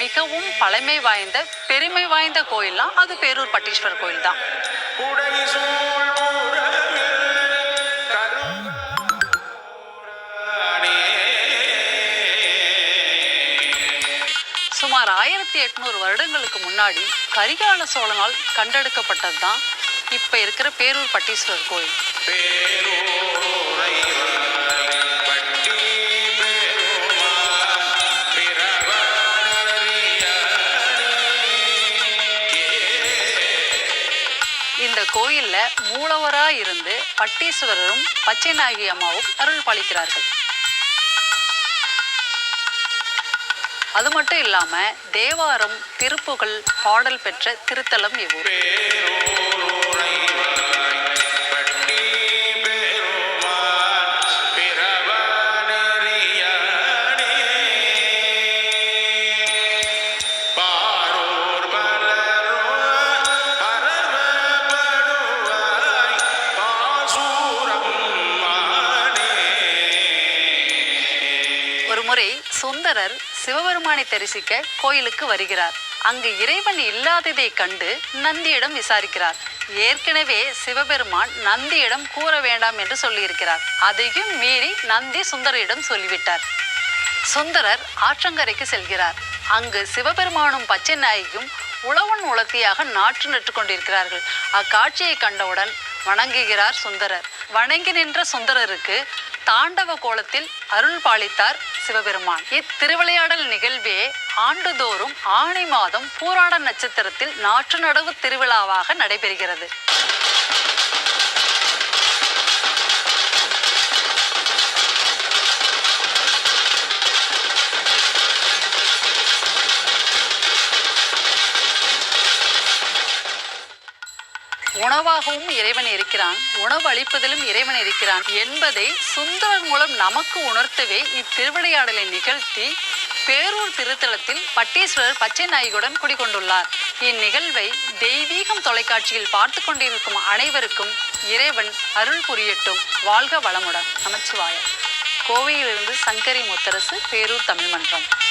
மிகவும் பழமை வாய்ந்த பெருமை வாய்ந்த கோயில்னா அது பேரூர் பட்டீஸ்வரர் கோயில் தான். சுமார் ஆயிரத்தி எட்நூறு வருடங்களுக்கு முன்னாடி கரிகால சோழனால் கண்டெடுக்கப்பட்டது தான் இப்போ இருக்கிற பேரூர் பட்டீஸ்வரர் கோயில். இந்த கோயில்ல மூலவரா இருந்து பட்டீஸ்வரரும் பச்சைநாயகி அம்மாவும் அருள் பாலிக்கிறார்கள். அது மட்டும் இல்லாம தேவாரம் திருப்புகழ் பாடல் பெற்ற திருத்தலம் இவ்வூர் ஒரு முறை சுந்தரர் சிவபெருமானை தரிசிக்க கோயிலுக்கு வருகிறார். அங்கு இறைவன் இல்லாததை கண்டு நந்தியிடம் விசாரிக்கிறார். ஏற்கனவே சிவபெருமான் நந்தியிடம் கூற வேண்டாம் என்று சொல்லியிருக்கிறார். அதையும் மீறி நந்தி சுந்தரிடம் சொல்லிவிட்டார். சுந்தரர் ஆற்றங்கரைக்கு செல்கிறார். அங்கு சிவபெருமானும் பச்சை நாயகியும் உழவன் உலத்தியாக நாற்று நட்டு கொண்டிருக்கிறார்கள். அக்காட்சியை கண்டவுடன் வணங்குகிறார் சுந்தரர். வணங்கி நின்ற சுந்தரருக்கு தாண்டவ கோலத்தில் அருள் பாலித்தார் சிவபெருமான். இத்திருவிளையாடல் நிகழ்வே ஆண்டுதோறும் ஆணி மாதம் பூராட நட்சத்திரத்தில் நாற்று நடவு திருவிழாவாக நடைபெறுகிறது. உணவாகவும் இறைவன் இருக்கிறான். உணவு அளிப்பதிலும் இறைவன் இருக்கிறான் என்பதை சுந்தரர் மூலம் நமக்கு உணர்த்தவே இத்திருவிளையாடலை நிகழ்த்தி பேரூர் திருத்தலத்தில் பட்டீஸ்வரர் பச்சை நாயகியுடன் குடிகொண்டுள்ளார். இந்நிகழ்வை தெய்வீகம் தொலைக்காட்சியில் பார்த்து கொண்டிருக்கும் அனைவருக்கும் இறைவன் அருள் புரியட்டும். வாழ்க வளமுடன். நமச்சிவாய கோவையிலிருந்து சங்கரி முத்தரசு பேரூர் தமிழ் மன்றம்.